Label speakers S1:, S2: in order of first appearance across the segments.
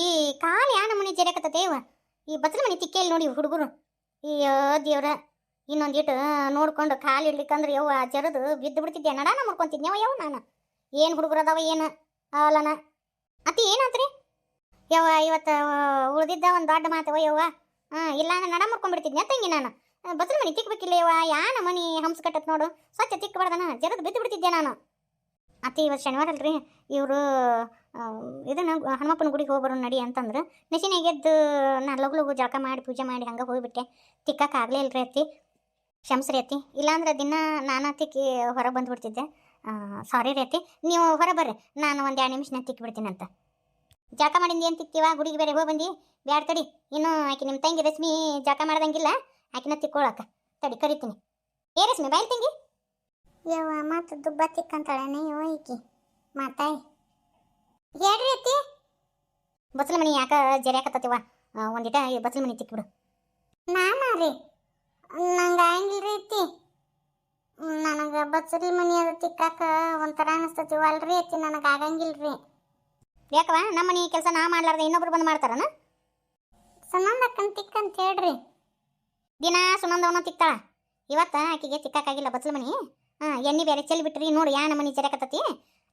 S1: ಈ ಕಾಲು ಯಾ ನಮೂನಿ ಜರಕತ್ತೇವ ಈ ಬಚ್ಚಲ ಮನಿ ತಿಕ್ಕೇಲಿ ನೋಡಿ ಹುಡುಗರು. ಅಯ್ಯೋ ದೇವ್ರ ಇನ್ನೊಂದಿಟ್ಟು ನೋಡ್ಕೊಂಡು ಕಾಲು ಇಡ್ಲಿಕ್ಕಂದ್ರೆ ಯವ್ವ ಜರದು ಬಿದ್ದು ಬಿಡ್ತಿದ್ದೆ ನಡಾನ ಮಾಡ್ಕೊಂತಿದ್ನ್ಯವ ಯಾವ ನಾನು. ಏನು ಹುಡುಗರು ಅದಾವ, ಏನು ಅಲ್ಲನ ಅತಿ ಏನಾತ್ರಿ? ಯವ್ವ ಇವತ್ತು ಉಳ್ದಿದ್ದ ಒಂದು ದೊಡ್ಡ ಮಾತವ ಯವ್ವ. ಹಾಂ ಇಲ್ಲ ಅಂದ್ರೆ ನಡ ಮಾಡ್ಕೊಂಡ್ಬಿಡ್ತಿದ್ನೆ ತಂಗಿ ನಾನು. ಬಚ್ಚಲ ಮನಿ ತಿಕ್ಕಬೇಕಿಲ್ಲ ಯವ್ವ. ಯಾ ನಮನಿ ಹಂಸ ಕಟ್ಟತ್ ನೋಡು. ಸ್ವಚ್ಛ ತಿಕ್ಕಬಾರ್ದನ ಜರದು ಬಿದ್ದು ಬಿಡ್ತಿದ್ದೆ ನಾನು? ಅತಿ ಇವತ್ತು ಶನಿವಾರ ಅಲ್ರಿ. ಇವರು ಇದನ್ನ ಹನುಮಪ್ಪನ ಗುಡಿಗೆ ಹೋಗ್ಬರೋ ನಡಿ ಅಂತಂದ್ರೆ. ನೆಸಿನಾಗ ಎದ್ದು ನಾನು ಲಗು ಲಗು ಜಳಕ ಮಾಡಿ ಪೂಜೆ ಮಾಡಿ ಹಂಗೆ ಹೋಗಿಬಿಟ್ಟೆ. ತಿಕ್ಕಕ್ಕೆ ಆಗಲೇ ಇಲ್ರಿ ಅತ್ತಿ. ಕ್ಷಮಿಸ್ರಿ ಅತ್ತಿ. ಇಲ್ಲಾಂದ್ರೆ ದಿನ ನಾನು ತಿಕ್ಕಿ ಹೊರಗೆ ಬಂದುಬಿಡ್ತಿದ್ದೆ. ಸಾರಿ ರೀ ಅತ್ತಿ. ನೀವು ಹೊರ ಬರ್ರಿ. ನಾನು ಒಂದು ಎರಡು ನಿಮಿಷ ನಾನು ತಿಕ್ಕಿಬಿಡ್ತೀನಿ ಅಂತ. ಜಳಕ ಮಾಡಿಂದ ಏನು ತಿಕ್ತೀವ? ಗುಡಿಗೆ ಬೇರೆ ಹೋಗಿ ಬಂದು? ಬ್ಯಾಡ ತಡಿ. ಇನ್ನು ಆಕೆ ನಿಮ್ಮ ತಂಗಿ ರಶ್ಮಿ ಜಳಕ ಮಾಡ್ದಂಗಿಲ್ಲ. ಆಕಿನ ತಿಕ್ಕೊಳಕ. ತಡಿ ಕರಿತೀನಿ. ಏ ರಶ್ಮಿ ಬಾಯ್ ತಂಗಿ. ಯವ್ವ ಮತ್ತು ದುಬ್ಬ ತಿಕ್ಕಂತಾಳೆ ನೀವು ಈಕಿ. ಮಾತಾಯ್. ಹೇಳ್ರಿ ಅತ್ತಿ? ಬಸಲ ಮನಿ ಯಾಕ ಜರ್ಯಾಕತ್ತತಿವ ಒಂದಿಟ ಬಸಲ ಮನಿ ತಿಕ್ಬಿಡು ನಾನಾ ರೀ? ನಂಗೆ ಆಗಂಗಿಲ್ರಿ ಅತ್ತಿ. ನನಗೆ ಬಸರಿ ಮನಿ ಅದು ತಿಕ್ಕಾಕ ಒಂಥರ ಅನಿಸ್ತತಿವ ಅಲ್ರಿ ಅತ್ತಿ, ನನಗೆ ಆಗಂಗಿಲ್ರಿ. ಯಾಕವ ನಮ್ಮ ಮನಿ ಕೆಲಸ ನಾ ಮಾಡ್ಲಾರ್ದೆ ಇನ್ನೊಬ್ರು ಬಂದು ಮಾಡ್ತಾರನ? ಸುನಂದಕ್ಕನ್ ತಿಕ್ಕಂತ ಹೇಳ್ರಿ. ದಿನ ಸುನಂದವನ ತಿಕ್ತಾಳ. ಇವತ್ತ ಆಕಿಗೆ ತಿಕ್ಕಾಕಾಗಿಲ್ಲ ಬಸಲ ಮನಿ. ಹಾಂ, ಎಣ್ಣೆ ಬೇರೆ ಚೆಲ್ಲಿ ಬಿಟ್ರಿ. ನೋಡಿ ಯಾ ನಮ್ಮ ನಮ್ಮನಿ ಜರಕತ್ತತಿ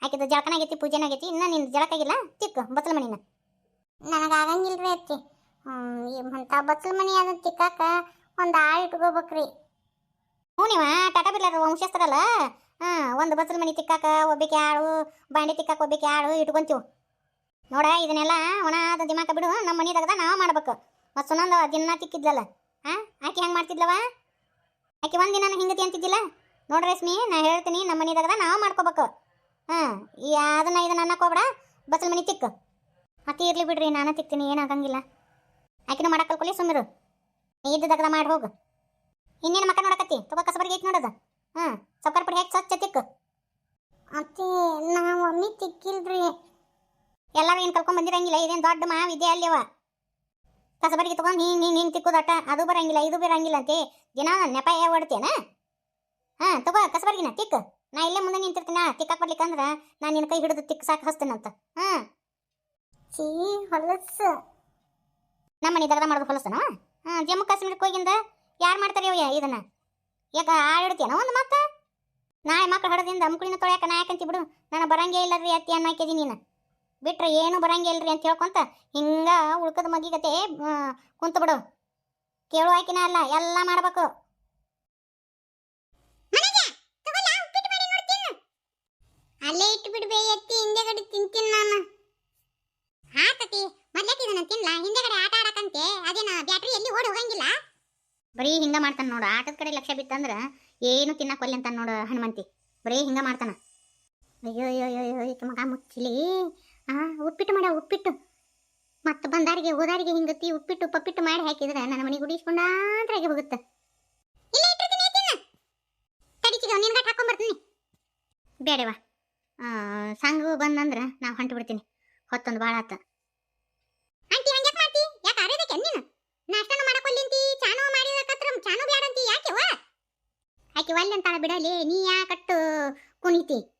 S1: ಆಕಿದ ಜಳಕನಾಗೈತಿ ಪೂಜೆನಾಗೈತಿ ಇನ್ನ ನಿನ್ ಜಳಕಾಗಿಲ್ಲ ತಿಕ್ಕು ಬಚ್ಚಲ ಮನಿನ. ನನಗೆ ಆಗಂಗಿಲ್ರಿ ಅತ್ತಿ ಅಂತ ಬಚ್ಚಲ ಮನಿ ಅದನ್ನ ತಿಕ್ಕಾಕ ಒಂದು ಆಳು ಇಟ್ಕೋಬೇಕ್ರಿ. ಹ್ಞೂ ನೀವ ಟಾಟಾ ಬಿರ್ಲಾರ ವಂಶಸ್ಥರಲ್ಲ? ಹಾಂ ಒಂದು ಬಚ್ಚಲ ಮನಿ ತಿಕ್ಕಾಕ ಒಬ್ಬಕ್ಕೆ ಆಳು ಬಾಂಡೆ ತಿಕ್ಕಾಕ ಒಬ್ಬಕ್ಕೆ ಆಳು ಇಟ್ಕೊಂತೀವಿ. ನೋಡ ಇದನ್ನೆಲ್ಲ ಒಣದ ದಿಮಾಕ ಬಿಡು ನಮ್ಮ ಮನಿದಾಗದ ನಾವು ಮಾಡ್ಬೇಕು. ಮತ್ತು ಸುನಂದ ದಿನ ತಿಕ್ಕಿದ್ಲಲ್ಲ ಹಾಂ ಆಕೆ ಹೆಂಗೆ ಮಾಡ್ತಿದ್ಲವ? ಆಕೆ ಒಂದಿನ ಹಿಂಗತಿ ಅಂತಿದ್ದಿಲ್ಲ? ನೋಡ್ರಿ ರಶ್ಮಿ ನಾ ಹೇಳ್ತೀನಿ ನಮ್ಮ ಮನಿದಾಗದ ನಾವು ಮಾಡ್ಕೋಬೇಕು. ಹಾಂ ಈ ಅದನ್ನ ಇದನ್ನ ಅನ್ನಕ್ಕೆ ಹೋಗ್ಬೇಡ ಬಚ್ಚಲ ಮನೆ ತಿಕ್ಕು. ಅತಿ ಇರಲಿ ಬಿಡ್ರಿ, ನಾನು ತಿಕ್ತೀನಿ ಏನಾಗಂಗಿಲ್ಲ ಆಕಿನ ಮಾಡಕ್ಕೆ ಕಲ್ಕೊಲಿ ಸುಮ್ಮಿರು ಇದ್ದದಾಗ ಮಾಡಿ ಹೋಗು. ಇನ್ನೇನು ಮಕ್ಕ ನೋಡಕತ್ತಿ? ತಗೋ ಕಸಬರಿಗೆ ಐತಿ ನೋಡೋದು. ಹಾಂ ಸಕ್ಕರೆ ಪುಡಿ ಹಾಕಿ ಸ್ವಚ್ಛ ತಿಕ್ಕು. ಅತ್ತೆ ನಾ ಮಮ್ಮಿ ತಿಕ್ಕಿಲ್ರಿ. ಎಲ್ಲರೂ ಏನು ಕಲ್ಕೊಂಡ್ ಬಂದಿರಂಗಿಲ್ಲ, ಇದೇನು ದೊಡ್ಡ ಮಾವಿದೆ ಅವ. ಕಸಬರಿಗೆ ತಗೊಂಡು ಹಿಂಗೆ ಹಿಂಗೆ ಹಿಂಗೆ ತಿಕ್ಕೋದಟ ಅದು ಬರಂಗಿಲ್ಲ, ಇದು ಬರಂಗಿಲ್ಲ ಅಂತೆ. ದಿನ ನೆಪ ಹೊಡ್ತೇನ ಹಾಂ ತಗೋ ಕಸಬರ್ಗಿನ ತಿಕ್ ನಾ ಇಲ್ಲೇ ಮುಂದೆ ನಿಂತಿರ್ತೀನಿ ಬರ್ಲಿಕ್ಕೆ ಅಂದ್ರೆ ನಾನು ನಿನ್ನ ಕೈ ಹಿಡಿದು ತಿಕ್ಕ ಸಾಕು ಹಸ್ತೀನಂತ. ಹಾಂ. ಚೀ ಹೊಲಸು. ನಮ್ಮ ಮನೆ ದಗದ ಮಾಡೋದು ಹೊಲಸನ? ಹಾಂ ಜಮ್ಮು ಕಾಶ್ಮೀರಕ್ಕೆ ಹೋಗಿಂದ ಯಾರು ಮಾಡ್ತಾರೆ ಇವ ಇದನ್ನ? ಯಾಕ ಆಡಿಡ್ತೀಯನ ಒಂದು ಮತ್ತೆ ನಾಳೆ ಮಕ್ಕಳು ಹಡದಿಂದ ಅಮ್ಕುಳಿನ ತೊಳ್ಯಾಕ ನಾ ಯಾಕಂತಿ ಬಿಡು? ನಾನು ಬರಂಗೇ ಇಲ್ಲ ರೀ ಅತ್ತಿ ಅನ್ನೋಕಿದಿ ನೀನು. ಬಿಟ್ರೆ ಏನು ಬರಂಗೇ ಇಲ್ರಿ ಅಂತ ಹೇಳ್ಕೊಂತ ಹಿಂಗೆ ಉಳ್ಕದ ಮಗಿಗತೆ ಕುಂತು ಬಿಡು ಕೇಳು ಆಕಿನ ಅಲ್ಲ ಎಲ್ಲ ಮಾಡ್ಬೇಕು. ಅಲ್ಲೇ ಇಟ್ಟು ಬಿಡ್ಬೇ ಎತ್ತಿ ಹಿಂದೆಗಡೆ ತಿಂತೀನಿ ನಾನು. ಹಾಕತಿ ಮೊದ್ಲಕ್ಕೆ ಇದನ್ನ ತಿನ್ಲ? ಹಿಂದೆಗಡೆ ಆಟ ಆಡಕಂತೆ ಅದೇನ ಬ್ಯಾಟ್ರಿ ಎಲ್ಲಿ ಓಡಿ ಹೋಗಂಗಿಲ್ಲ? ಬರೀ ಹಿಂಗ ಮಾಡ್ತಾನ ನೋಡು. ಆಟದ ಕಡೆ ಲಕ್ಷ ಬಿತ್ತಂದ್ರ ಏನು ತಿನ್ನಕ್ ಅಂತ ನೋಡು ಹನುಮಂತಿ. ಬರೀ ಹಿಂಗ ಮಾಡ್ತಾನ. ಅಯ್ಯೋ ಅಯ್ಯೋ ಅಯ್ಯೋ ಈಕ ಮಗ ಮುಚ್ಚಿಲಿ ಆ ಉಪ್ಪಿಟ್ಟು ಮಾಡ ಉಪ್ಪಿಟ್ಟು ಮತ್ತೆ ಬಂದಾರಿಗೆ ಹೋದಾರಿಗೆ ಹಿಂಗತಿ ಉಪ್ಪಿಟ್ಟು ಪಪ್ಪಿಟ್ಟು ಮಾಡಿ ಹಾಕಿದ್ರೆ ನನ್ನ ಮನೆಗೆ ಗುಡಿಸ್ಕೊಂಡಾದ್ರಾಗೆ ಹೋಗುತ್ತೆ ಬೇಡವಾ ಸಂಘ ಬಂದಂದ್ರೆ ನಾವು ಹೊಂಟು ಬಿಡ್ತೀನಿ. ಹೊತ್ತೊಂದು ಭಾಳ ಆತ. ಆಂಟಿ ಹಂಗ್ಯಾಕ್ ಮಾಡ್ತಿ? ಯಾಕೆ ಆರೇದಕ್ಕೆ ನೀನು? ನಾಷ್ಟನೂ ಮಾಡಕೊಲ್ಲಿಂತಿ ಚಾನು ಮಾಡಿದಕತ್ರ ಚಾನು ಬ್ಯಾಡಂತಿ ಯಾಕೆವ ಆಕೆ ಒಲ್ಲೆ ಅಂತಾಳ ಬಿಡಲಿ, ನೀ ಯಾಕಟ್ಟು ಕುಣಿತಿ?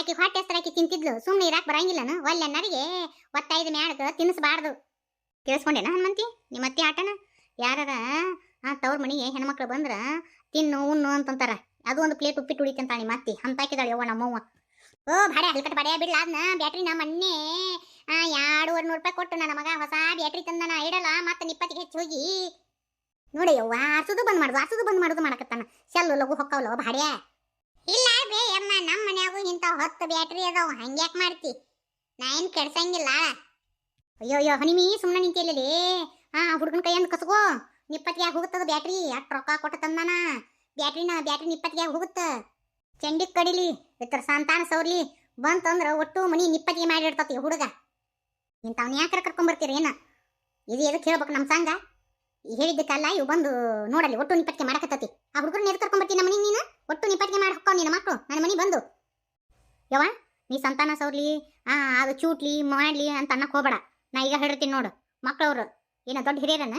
S1: ಆಕೆ ಹೊಟ್ಟೆ ಹೆಸರು ಆಕೆ ತಿಂತಿದ್ಲು ಸುಮ್ಮನೆ ಇರಾಕ್ ಬರಂಗಿಲ್ಲನ? ಒಲ್ಲೆ ಅನ್ನರಿಗೆ ಒತ್ತೈದು ಮ್ಯಾಡಕ ತಿನ್ನಿಸ್ಬಾರ್ದು. ಕೇಳಿಸ್ಕೊಂಡೇನ ಹನುಮಂತಿ, ನಿಮ್ಮ ಅತ್ತೆ ಆಟನ? ಯಾರಾರ, ಆ, ತವ್ರ ಮನೆಗೆ ಹೆಣ್ಮಕ್ಳು ಬಂದ್ರ ತಿನ್ನು, ಉಣ್ಣು ಅಂತಂತಾರ. ಅದು ಒಂದು ಪ್ಲೇಟ್ ಉಪ್ಪಿಟ್ಟು ಉಳಿತಂತಾಳೆ ನಿಮ್ಮ ಅತ್ತಿ ಹಂತಾಕಿದಾಳೆ ಯವ್ವ ನಮ್ಮವ್ವ. ಓ ಭಾಡೆ ಹಲ್ಕಟ್ ಭಾಡೆ ಬಿಡ್ಲ ಅದನ್ನ ಬ್ಯಾಟ್ರಿ ನಾ ಮೊನ್ನೆ ಎರಡೂವರೆ ನೂರು ರೂಪಾಯಿ ಕೊಟ್ಟು ನನ್ನ ಮಗ ಹೊಸ ಬ್ಯಾಟ್ರಿ ತಂದನ, ಇಡಲ್ಲ ಮತ್ತೆ ನಿಪ್ಪತ್ತಿಗೆ ಹೆಚ್ಚು ಹೋಗಿ. ನೋಡಿ ಯವ್ವ ಆರ್ಸುದು ಬಂದ್ ಮಾಡುದು ಆರ್ಸುದು ಬಂದ್ ಮಾಡುದು ಮಾಡಕತ್ತಾನ. ಸೆಲ್ಲು ಲಗು ಹೊಕ್ಕವಲ್ಲ ಭಾಡ್ಯ ಇಲ್ಲ ಬೇ ಅಮ್ಮ ನಮ್ಮ ಮನ್ಯಾಗು ಇಂಥ ಹತ್ತು ಬ್ಯಾಟ್ರಿ ಅದಾವ ಹಂಗ್ಯಾಕ್ ಮಾಡ್ತಿ? ನಾ ಏನು ಕೆಡ್ಸಂಗಿಲ್ಲ. ಅಯ್ಯೋ ಅಯ್ಯೋ, ಹನಿಮಿ ಸುಮ್ಮನೆ ನಿಂತಿಲ್ಲೇ ಹಾ ಹುಡುಗನ ಕೈಯಂದು ಕಸಗೋ ನಿಪ್ಪತ್ತಿಗೆ ಹೋಗುತ್ತದ ಬ್ಯಾಟ್ರಿ ಅಟ್ ರೊಕ್ಕ ಕೊಟ್ಟು ತಂದಾನ. ಬ್ಯಾಟ್ರಿನ ಬ್ಯಾಟ್ರಿ ನಿಪ್ಪತ್ತಿಗೆ ಹೋಗುತ್ತ? ಚಂಡಿಗೆ ಕಡಿಲಿ. ಇತರ ಸಂತಾನ ಸೌರ್ಲಿ, ಬಂತಂದ್ರ ಒಟ್ಟು ಮನಿ ನಿಪ್ಪತ್ತಿಗೆ ಮಾಡಿರ್ತತಿ ಹುಡುಗ. ಇಂಥವ್ನ ಯಾಕಾರ ಕರ್ಕೊಂಬರ್ತೀರಿ ಏನ? ಇದು ಎದಕ್ಕೆ ಹೇಳ್ಬೇಕು ನಮ್ಮ ಸಂಘ? ಹೇಳಿದ್ದಕ್ಕಲ್ಲ ಇವು ಬಂದು ನೋಡಲಿ ಒಟ್ಟು ನಿಪ್ಪತ್ತಿಗೆ ಮಾಡಕತ್ತತಿ. ಆ ಹುಡುಗರನ್ನ ಎದಕ್ಕೆ ಕರ್ಕೊಂಬರ್ತೀನಿ ನಮ್ಮ ಮನಿ ನೀನು? ಒಟ್ಟು ನಿಪ್ಪತ್ತಿಗೆ ಮಾಡಿ ಹಾಕೋ ನಿನ್ನ ಮಕ್ಕಳು ನನ್ನ ಮನಿ ಬಂದು. ಯವ್ವ, ನೀ ಸಂತಾನ ಸೌರ್ಲಿ, ಆ, ಅದು ಚೂಟ್ಲಿ, ಮಾಡ್ಲಿ ಅಂತ ಅನ್ನಕ್ಕೆ ಹೋಗಬೇಡ. ನಾ ಈಗ ಹೇಳಿರ್ತೀನಿ ನೋಡು ಮಕ್ಕಳವ್ರು ಏನೋ ದೊಡ್ಡ ಹಿರಿಯರನ್ನ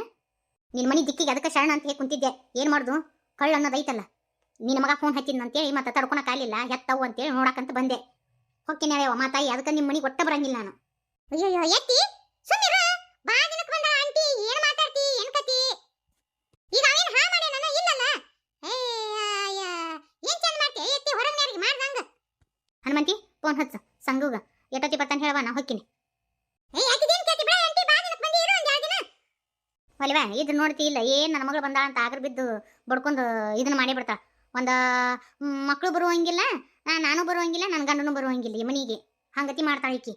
S1: ನಿನ್ನ ಮನಿ ದಿಕ್ಕಿಗೆ ಅದಕ್ಕೆ ಶರಣ ಅಂತ ಹೇಳಿ ಕುಂತಿದ್ದೆ, ಏನು ಮಾಡ್ದು? ಕಳ್ಳು ಅನ್ನೋದೈತಲ್ಲ ನಿನ್ನ ಮಗ ಫೋನ್ ಹಚ್ಚಿದ್ನಂತೇಳಿ ಮತ್ತೆ ತಡ್ಕೊಳಕ್ಕಾಗಲಿಲ್ಲ ಹೆತ್ತವು ಅಂತೇಳಿ ನೋಡಕ್ಕಂತ ಬಂದೆ. ಹೊಕ್ಕಿನ ಹೇಳವ ಮಾತಾಯಿ ಅದಕ್ಕೆ ನಿಮ್ಮ ಮನೆಗೆ ಒಟ್ಟ ಬರಂಗಿಲ್ಲ ನಾನು. ಅಯ್ಯೋ ಎತ್ತಿ ಸುಮ್ಮನೆ ಬಾ ದಿನಕ್ಕೆ ಬಂದ ಆಂಟಿ, ಏನ್ ಮಾತಾಡ್ತಿ, ಏನು ಕತಿ? ಈಗ ಅವೇನು ಹಾ ಮಾಡ್ಯಾನ ಇಲ್ಲಲ್ಲ. ಏನು ಚಂದ ಮಾಡ್ತಿ? ಎತ್ತಿ, ಹೊರಗ್ ಯಾರಿಗೆ ಮಾಡ್ದಂಗ ಹನುಮಂತಿ ಫೋನ್ ಹಚ್ಚ, ಸಂಗುಗ. ಎಷ್ಟೊತ್ತಿ ಬರ್ತಾನೆ ಹೇಳವ ನಾ ಹೊಕ್ಕಿನಿ ಒಲಿವ ಇದು ನೋಡ್ತಿ, ಇಲ್ಲ, ಏನು ನನ್ನ ಮಗಳು ಬಂದಾಳ ಅಂತ ಆಗ್ರ ಬಿದ್ದು ಬಡ್ಕೊಂಡು ಇದನ್ನ ಮಾಡಿ ಬಿಡ್ತಾಳ. ಒಂದ ಮಕ್ಕಳು ಬರುವಂಗಿಲ್ಲ ನಾನು ಬರುವಂಗಿಲ್ಲ ನನ್ನ ಗಂಡನು ಬರುವಂಗಿಲ್ಲ ಈ ಮನಿಗೆ. ಹಂಗತಿ ಮಾಡ್ತಾಳ ಈಕಿ.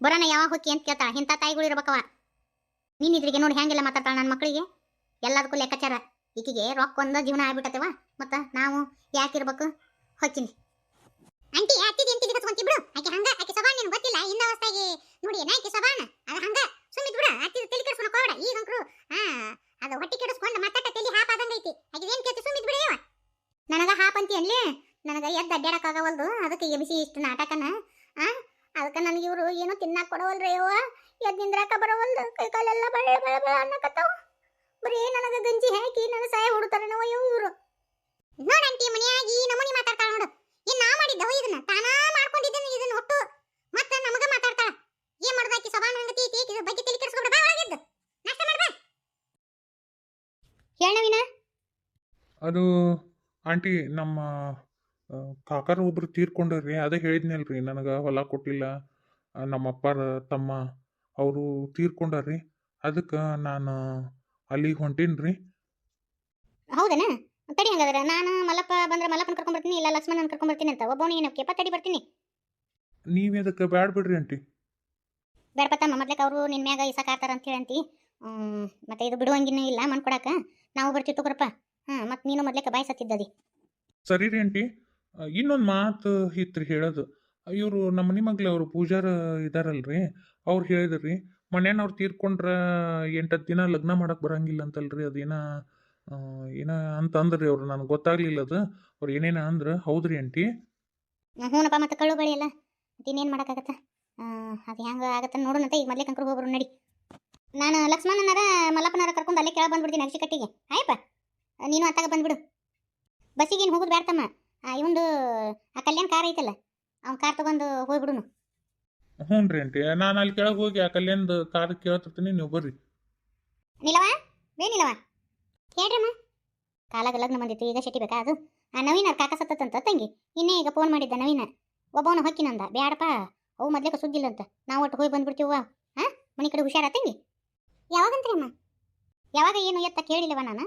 S1: ಬರೋಣ ಯಾವಾಗ ಹೋಗಿ ಅಂತ ಕೇಳ್ತಾಳ. ಇಂಥ ತಾಯಿಗಳು ಇರ್ಬೇಕವ ನೀನು ಇದ್ರಿಗೆ ನೋಡಿ ಹೆಂಗೆಲ್ಲ ಮಾತಾಡ್ತಾಳ ನನ್ನ ಮಕ್ಕಳಿಗೆ ಎಲ್ಲದಕ್ಕೂ ಲೆಕ್ಕಾಚಾರ. ಈಕಿಗೆ ರೊಕ್ಕ ಒಂದ ಜೀವನ ಆಗ್ಬಿಟ್ಟತೆವ. ಮತ್ತ ನಾವು ಯಾಕಿರ್ಬೇಕು ಹೊಕ್ಕಿನಿ ಆಂಟಿ ಅತ್ತಿದಿ ಅಂತಿದಿ ಕತ್ಕೊಂತಿ ಬಿಡು. ಆಕೆ ಹಂಗ, ಆಕೆ ಸಬಾನ್ ನಿನ್ ಗೊತ್ತಿಲ್ಲ. ಇನ್ನ ಅವಸ್ಥೆಗೆ ನೋಡಿ ನಾ ಆಕೆ ಸಬಾನ ಅದು ಹಂಗ. ಸುಮ್ಮಿದ್ ಬಿಡು ಅತ್ತಿದ ತಲೆ ಕೆಡಿಸ್ಕೊಂಡು ಹೋಗ್ಬೇಡ. ಈಗ ಅಂಕರು ಹಾ ಅದು ಹೊಟ್ಟಿ ಕೆಡಿಸ್ಕೊಂಡು ಮತ್ತೆ ತಲೆ ಆದಂಗ ಐತಿ ಆಕೆ ಏನ್ ಕೇಳ್ತಿ ಸುಮ್ಮಿದ್ ಬಿಡು ನನಗ ನನಗೆ ಎದ್ದು ಅಡ್ಡಾಡಕ್ಕಾಗವಲ್ದು ಅದಕ್ಕೆ ಎಬಿಸಿ ಇಷ್ಟು ನಾಟಕನ? ಆ? ಅದಕ್ಕೆ ನನಗೆ ಇವರು ಏನೋ ತಿನ್ನಾಕ ಕೊಡವಲ್ರಿ ಅವ್ವ ಎದ್ದು ನಿಂದ್ರಾಕ ಬರವಲ್ದು? ಕೈ ಕಾಲೆಲ್ಲ ಬಳೆ ಬಳೆ ಬಳೆ ಅನ್ನಕತ್ತಾವ? ಬರೀ ನನಗ ಗಂಜಿ ಹಾಕಿ ನನ್ನ ಸಹಾಯ ಹುಡುತಾರ ನಾವು ಇವರು? ನೋಡಂಟಿ ಮನೆಯಾಗಿ ಈ ನಮೂನಿ ಮಾತಾಡ್ತಾಳ ನೋಡು. ಏನ್ ನಾ ಮಾಡಿದ್ದವು ಇದನ್ನ? ತಾನಾ ಮಾಡ್ಕೊಂಡಿದ್ದೇನೆ ಇದನ್ನ ಒಟ್ಟು? ಮತ್ತೆ ನಮಗ ಮಾತಾಡ್ತಾಳ? ಏನ್ ಮಾಡ್ದಾಕಿ ಸಭಾ ನಂಗತಿ ಐತಿ? ಇದ್ರ ಬಗ್ಗೆ ತಲೆ ಕೆಡಿಸ್ಕೊಬಿಡ ಬಾ ಒಳಗಿದ್ದು. ನಾಷ್ಟ ಮಾಡ್ಬಾ ಹೇಳವಿನ
S2: ಅದು ಆಂಟಿ ನಮ್ಮ ಕಾಕಾರ ಒಬ್ರು ತೀರ್ಕೊಂಡ್ರಿ ಅದೇ ಹೇಳಿದ್ನಲ್ರಿ ನನಗೆ ಹೊಲ ಕೊಟ್ಟಿಲ್ಲ. ನಮ್ಮ ಅಪ್ಪಾರ ತಮ್ಮ ಅವರು ತೀರ್ಕೊಂಡಾರ್ರಿ. ಅದಕ್ಕೆ ನಾನು ಅಲ್ಲಿಗೆ ಹೊಂಟೀನಿ
S1: ಹೌದನ? ತಡಿ ಹಂಗಾದ್ರೆ ನಾನು ಮಲ್ಲಪ್ಪ ಬಂದ್ರೆ ಮಲ್ಲಪ್ಪನ ಕರ್ಕೊಂಡ್ ಬರ್ತೀನಿ ಇಲ್ಲ ಲಕ್ಷ್ಮಣ ಕರ್ಕೊಂಡ್ ಬರ್ತೀನಿ ಅಂತ. ಒಬ್ಬವನೇ ಏನಕ್ಕೆ ತಡಿ ಬರ್ತೀನಿ?
S2: ನೀವು ಅದಕ್ಕೆ ಬ್ಯಾಡ್ ಬಿಡ್ರಿ ಆಂಟಿ.
S1: ಬೇಡಪತ್ತಮ್ಮ ಮೊದ್ಲಕ್ಕೆ ಅವರು ನಿನ್ನ ಮ್ಯಾಗ ಇಸಕಾತಾರ ಅಂತ ಹೇಳಿ ಅಂತಿ ಮತ್ತೆ ಇದು ಬಿಡುವಂಗಿನೂ ಇಲ್ಲ ಕೊಡಾಕ ನಾವು ಬರ್ತೀವಿ ತಗೋರಪ್ಪ. ಹಾಂ ಮತ್ತೆ ನೀನು ಮೊದ್ಲಕ್ಕೆ ಬಾಯಿ ಸತ್ತಿದ್ದದಿ.
S2: ಸರಿ ರೀ ಆಂಟಿ. ಇನ್ನೊಂದು ಮಾತು ಇತ್ರಿ ಹೇಳೋದು. ಇವರು ನಮ್ಮ ಮನೆ ಮಗ್ಳು ಅವರು ಪೂಜಾರ ಇದಾರಲ್ರಿ. ಅವ್ರು ಹೇಳಿದ್ರಿ ಮನೇನವ್ರು ತೀರ್ಕೊಂಡ್ರ ಎಂಟತ್ತು ದಿನ ಲಗ್ನ ಮಾಡಕ್ಕೆ ಬರಂಗಿಲ್ಲ ಅಂತಲ್ರಿ ಅದೇನ ಏನ ಅಂತ ಅಂದ್ರಿ ಅವ್ರು ನನಗೆ ಗೊತ್ತಾಗ್ಲಿಲ್ಲ ಅದು. ಅವ್ರು ಏನೇನ ಅಂದ್ರ ಹೌದ್ರಿ ಆಂಟಿ?
S1: ಹ್ಞೂನಪ್ಪ ಮತ್ತೆ ಕಳ್ಳು ಬಳಿ ಎಲ್ಲ. ಇನ್ನೇನು ಮಾಡೋಕ್ಕಾಗತ್ತ? ಅದು ಹೆಂಗೆ ಆಗತ್ತೆ ನೋಡೋಣ ಈಗ ಮೊದ್ಲೇ ಕಂಕ್ರು ಹೋಗ್ಬರು ನಡಿ. ನಾನು ಲಕ್ಷ್ಮಣನಾರ ಮಲ್ಲಪ್ಪನಾರ ಕರ್ಕೊಂಡು ಅಲ್ಲೇ ಕೆಳಗೆ ಬಂದ್ಬಿಡ್ತೀನಿ ಅಕ್ಷಿ ಕಟ್ಟಿಗೆ. ಆಯಪ್ಪ ನೀನು ಅತ್ತಾಗ ಬಂದ್ಬಿಡು. ಬಸ್ಸಿಗೆ ಏನು ಹೋಗೋದು ಬೇಡ್ತಮ್ಮ ಇವಂದು ಆ ಕಲ್ಯಾಣ ಕಾರ್ ಐತಲ್ಲ ಅವ್ನು ಕಾರ್ ತಗೊಂಡು ಹೋಗ್ಬಿಡುನು.
S2: ಹ್ಞೂ ರೀ ಆಂಟಿ. ನಾನು ಅಲ್ಲಿ ಕೆಳಗೆ ಹೋಗಿ ಆ ಕಲ್ಯಾಣದ ಕಾರ್ ಕೇಳ್ತಿರ್ತೀನಿ ನೀವು ಬರ್ರಿ.
S1: ನಿಲವ ಬೇ ನಿಲವ ಹೇಳ್ರಮ್ಮ. ಕಾಲಾಗ ಲಗ್ನ ಬಂದಿತ್ತು ಈಗ ಶೆಟ್ಟಿ ಬೇಕಾ ಅದು? ಆ ನವೀನ ಕಾಕ ಸತ್ತಂತ ತಂಗಿ. ಇನ್ನೇ ಈಗ ಫೋನ್ ಮಾಡಿದ್ದ ನವೀನ. ಒಬ್ಬವನ ಹೊಕ್ಕಿನಂದ ಬ್ಯಾಡಪ್ಪ ಅವು ಮೊದ್ಲೇಕ ಸುದ್ದಿಲ್ಲ ಅಂತ ನಾವು ಒಟ್ಟು ಹೋಗಿ ಬಂದ್ಬಿಡ್ತೀವ? ಹಾ ಮನೆ ಕಡೆ ಹುಷಾರ ತಂಗಿ? ಯಾವಾಗಂತ್ರಿ ಅಮ್ಮ? ಯಾವಾಗ ಏನು ಎತ್ತ ಕೇಳಿಲ್ಲವ ನಾನು?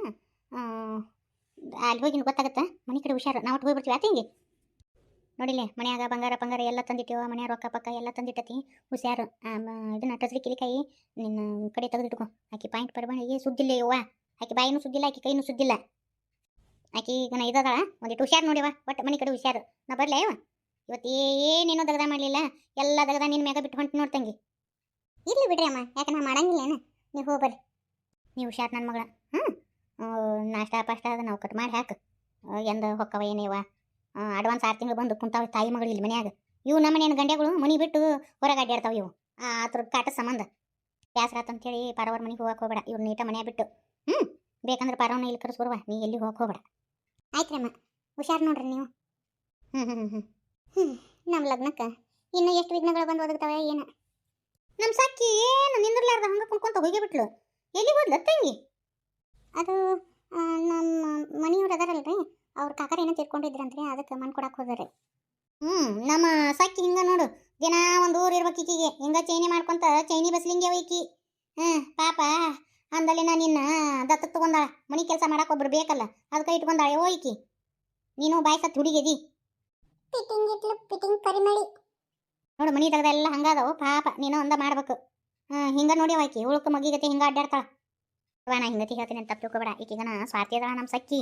S1: ಅಲ್ಲಿ ಹೋಗಿ ಗೊತ್ತಾಗತ್ತೆ? ಮನೆ ಕಡೆ ಹುಷಾರು. ನಾವು ಒಟ್ಟು ಹೋಗಿ ಬರ್ತೀವಿ ಆ ತಂಗಿ ನೋಡಿಲ್ಲ ಮನ್ಯಾಗ ಬಂಗಾರ ಬಂಗಾರ ಎಲ್ಲ ತಂದಿಟ್ಟಿವ ಮನೆಯ ರೊಕ್ಕ ಪಕ್ಕ ಎಲ್ಲ ತಂದಿಟ್ಟತಿ. ಹುಷಾರು. ಇದನ್ನ ಟಸ್ರಿ ಕಿಲಿಕಾಯಿ ನಿನ್ನ ಕಡೆ ತೆಗೆದಿಟ್ಕೊ. ಆಕೆ ಪಾಯಿಂಟ್ ಪರಬಾಣಿಗೆ ಸುದ್ದಿಲ್ಲ ಯವ್ವ. ಆಕೆ ಬಾಯಿನೂ ಸುದ್ದಿಲ್ಲ, ಆಕೆ ಕೈನೂ ಸುದ್ದಿಲ್ಲ. ಆಕೆ ಈಗ ನಾ ಇದದಾಳ ಒಂದಿಟ್ಟು ಹುಷಾರು ನೋಡಿವ ಒಟ್ಟು ಮನೆ ಕಡೆ ಹುಷಾರು. ನಾ ಬರಲೇ ಯವ್ವ? ಇವತ್ತು ಏನೇನೋ ದಗದ ಮಾಡಲಿಲ್ಲ, ಎಲ್ಲ ದಗದ ನಿನ್ನ ಮ್ಯಾಗ ಬಿಟ್ಟು ಹೊಂಟು ನೋಡ್ತಂಗಿ ಇರ್ಲಿ ಬಿಡ್ರಿ ಅಮ್ಮ ಯಾಕೆ ನಾ ಏನು ನೀವು ಹೋಗ್ಬರ್ರಿ ನೀವು ಹುಷಾರು ನನ್ನ ಮಗಳ. ಹ್ಞೂ ನಾಷ್ಟ, ಪಾಷ್ಟ ಅದ ನಾವು ಕಟ್ ಮಾಡಿ ಹಾಕು. ಎಂದ ಹೊಕ್ಕವ ಏನೇವ ಅಡ್ವಾನ್ಸ್ ಆರು ತಿಂಗಳು ಬಂದು ಕುಂತಾವ ತಾಯಿ ಮಗಳು ಇಲ್ಲಿ ಮನ್ಯಾಗ. ಇವು ನಮ್ಮ ಮನೆಯ ಗಂಡೆಗಳು ಮನೆ ಬಿಟ್ಟು ಹೊರಗೆ ಅಡ್ಡಾಡ್ತಾವ ಇವು. ಅದ್ರ ಕಾಟ ಸಂಬಂಧ. ಬ್ಯಾಸರಾತ್ ಅಂತೇಳಿ ಪಾರವರ ಮನೆಗೆ ಹೋಗಕ್ಕೆ ಹೋಗ್ಬೇಡ. ಇವ್ರು ನೀಟ ಮನ್ಯಾಗ ಬಿಟ್ಟು. ಹ್ಞೂ ಬೇಕಂದ್ರೆ ಪಾರವನ ಇಲ್ಲಿ ಕರೆಸ್ಬರುವ ನೀ ಎಲ್ಲಿ ಹೋಗಕ್ಕೆ ಹೋಗ್ಬೇಡ. ಅಮ್ಮ ಹುಷಾರು ನೋಡ್ರಿ ನೀವು. ಹ್ಞೂ ಹ್ಞೂ ಹ್ಞೂ ಹ್ಞೂ ನಮ್ಮ ಲಗ್ನಕ್ಕೆ ಇನ್ನು ಎಷ್ಟು ವಿಘ್ನಗಳು ಬಂದು ಒದಗ್ತಾವೆ ಏನು? ನಮ್ಮ ಸಕ್ಕಿ ಏನು ನಿಂದಿರ್ಲಾರ್ದ ಹಂಗೆ ಕುಂತ್ಕೊಂತ ಹೋಗಿಬಿಟ್ಲು ಎಲ್ಲಿ ಹೋದ್ಲ ತಂಗಿ ಅದು ನಮ್ಮ ಮನೆಯವ್ರು ಅದಾರಲ್ರಿ ಅವ್ರ ಕಾಕರ ಏನೋ ತಿರ್ಕೊಂಡಿದ್ರಂತ್ರಿ ಅದಕ್ಕೆ ಮಣ್ಣು ಕೊಡಕ್ಕೆ ಹೋದ್ರಿ. ಹ್ಞೂ ನಮ್ಮ ಸಾಕಿ ಹಿಂಗೆ ನೋಡು. ದಿನ ಒಂದು ಊರು ಇರ್ಬೇಕು ಈಕಿಗೆ. ಹಿಂಗೆ ಚೈನಿ ಮಾಡ್ಕೊಂತ ಚೈನಿ ಬಸ್ಲಿಂಗೆ ಈಕಿ. ಹಾಂ ಪಾಪ. ಅಂದಲ್ಲಿನ ನಿನ್ನ ದತ್ತ ತಗೊಂಡಾಳ. ಮನೆ ಕೆಲಸ ಮಾಡಕ್ಕೆ ಒಬ್ರು ಬೇಕಲ್ಲ. ಅದಕ್ಕೆ ಇಟ್ಕೊಂಡಾಳೆ. ಓ ಈಕಿ. ನೀನು ಬಾಯ್ ಸತ್ ಹುಡುಗಿದಿ. Pitting ಇಟ್ಲು pitting ಪರಿಮಳಿ. ನೋಡು ಮನೆ ತೆಗೆದೆಲ್ಲ ಹಂಗಾದವು ಪಾಪ ನೀನು ಒಂದ ಮಾಡ್ಬೇಕು. ಹಾಂ ಹಿಂಗ ನೋಡಿ ಆಕಿ ಉಳ್ಕ ಮಗಿಗತಿ ಹಿಂಗೆ ಅಡ್ಡಾಡ್ತಾಳ. ಅವ್ವ, ನಾ ಹಿಂಗತಿ ಹೇಳ್ತೀನಿ ತಪ್ಪು ತಿಳ್ಕೊಬೇಡ ಈಕಿಗನ ಸ್ವಾರ್ಥಿ ಅದಾಳ ನಮ್ಮ ಸಕ್ಕಿ.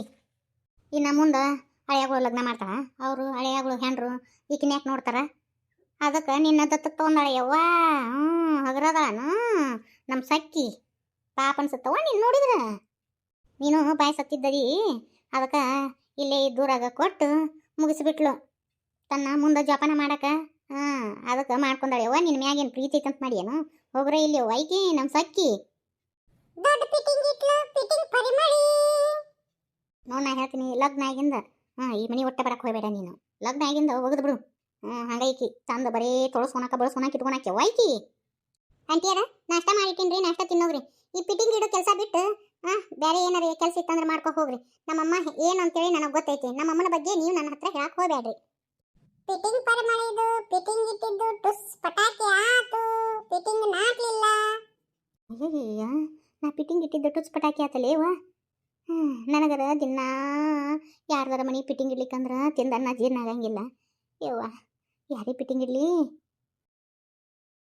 S1: ಇನ್ನು ಮುಂದೆ ಹಳೆಯಾಗಳು ಲಗ್ನ ಮಾಡ್ತಾಳ. ಅವರು ಹಳೆಯಾಗಳು ಹೆಂಡ್ರು ಈಕಿನ ಯಾಕೆ ನೋಡ್ತಾರ? ಅದಕ್ಕೆ ನಿನ್ನ ದತ್ತಕ್ಕೆ ತೊಗೊಂಡಾಳೆ. ಯವ್ವ ಹ್ಞೂ ಹಗರದಾಳನು. ನಮ್ಮ ಸಕ್ಕಿ. ಪಾಪ ಅನ್ಸುತ್ತವ ನೀನು ನೋಡಿದ್ರ? ನೀನು ಬಾಯಿ ಸತ್ತಿದ್ದದಿ. ಅದಕ್ಕೆ ಇಲ್ಲೇ ದೂರಾಗ ಕೊಟ್ಟು ಮುಗಿಸಿಬಿಟ್ಲು. ತನ್ನ ಮುಂದೆ ಜೋಪಾನ ಮಾಡಕ. ಹಾಂ ಅದಕ್ಕೆ ಮಾಡ್ಕೊಂಡಾಳೆ. ಯವ್ವ ನಿನ್ನ ಮ್ಯಾಗೇನು ಪ್ರೀತಿ ಐತಂತ ಮಾಡಿಯೇನು? ಹೋಗ್ರೆ ಇಲ್ಲಿ ಐಕಿ ನಮ್ಮ ಸಕ್ಕಿ. ದೊಡ್ಡ ಫಿಟ್ಟಿಂಗ್ ಇಟ್ಲು ಫಿಟ್ಟಿಂಗ್ ಪರಿಮಳಿ. ನೋಡ್ ನಾ ಹೇಳ್ತೀನಿ ಲಗ್ನ ಆಗಿಂದ ಹಾ ಈ ಮನೆ ಒಟ್ಟ ಬರಕ್ಕೆ ಹೋಗ್ಬೇಡ ನೀನು. ಲಗ್ನ ಆಗಿಂದ ಒಗದು ಬಿಡು. ಹ್ಞೂ ಹಂಗೈಕಿ ಚಂದ ಬರೇ ತೊಳಸ್ಕೊಳಕ ಬಳಸ್ಕೊಳಕ ಇಟ್ಕೊಳಕ್ಕೆ ವೈಕಿ ಆಂಟಿಯರ ನಾಷ್ಟ ಮಾಡಿಟ್ಟಿನ್ರಿ ನಾಷ್ಟ ತಿನ್ನೋಗ್ರಿ. ಈ ಫಿಟ್ಟಿಂಗ್ ಇಡೋ ಕೆಲಸ ಬಿಟ್ಟು ಹಾ ಬೇರೆ ಏನಾರ ಕೆಲಸ ಇತ್ತಂದ್ರೆ ಮಾಡ್ಕೊ ಹೋಗ್ರಿ. ನಮ್ಮಮ್ಮ ಏನು ಅಂತೇಳಿ ನನಗೆ ಗೊತ್ತೈತಿ. ನಮ್ಮಮ್ಮನ ಬಗ್ಗೆ ನೀವು ನನ್ನ ಹತ್ರ ಹೇಳಕ್ ಹೋಗ್ಬೇಡ್ರಿ ಪರಿಮಳ ಇದು ಫಿಟ್ಟಿಂಗ್ ಇಟ್ಟಿದ್ದು ಟುಸ್ ಪಟಾಕಿ ಆತು. ಫಿಟ್ಟಿಂಗ್ ನಾಟ್ಲಿಲ್ಲ. ಅಯ್ಯಯ್ಯ ನಾ ಪಿಟ್ಟಿಂಗ್ ಇಟ್ಟಿದ್ದು ಟೂಸ್ ಪಟಾಕಿ ಆತಲೇವ ಹ್ಞೂ ನನಗರ ದಿನ ಯಾರ್ದಾರ ಮನೆ ಪಿಟಿಂಗ್ ಇಡ್ಲಿಕ್ಕಂದ್ರೆ ತಿಂದನ್ನ ಜೀರ್ಣ ಆಗಂಗಿಲ್ಲ. ಯವ್ವ ಯಾರೇ ಪಿಟಿಂಗ್ ಇಡ್ಲಿ?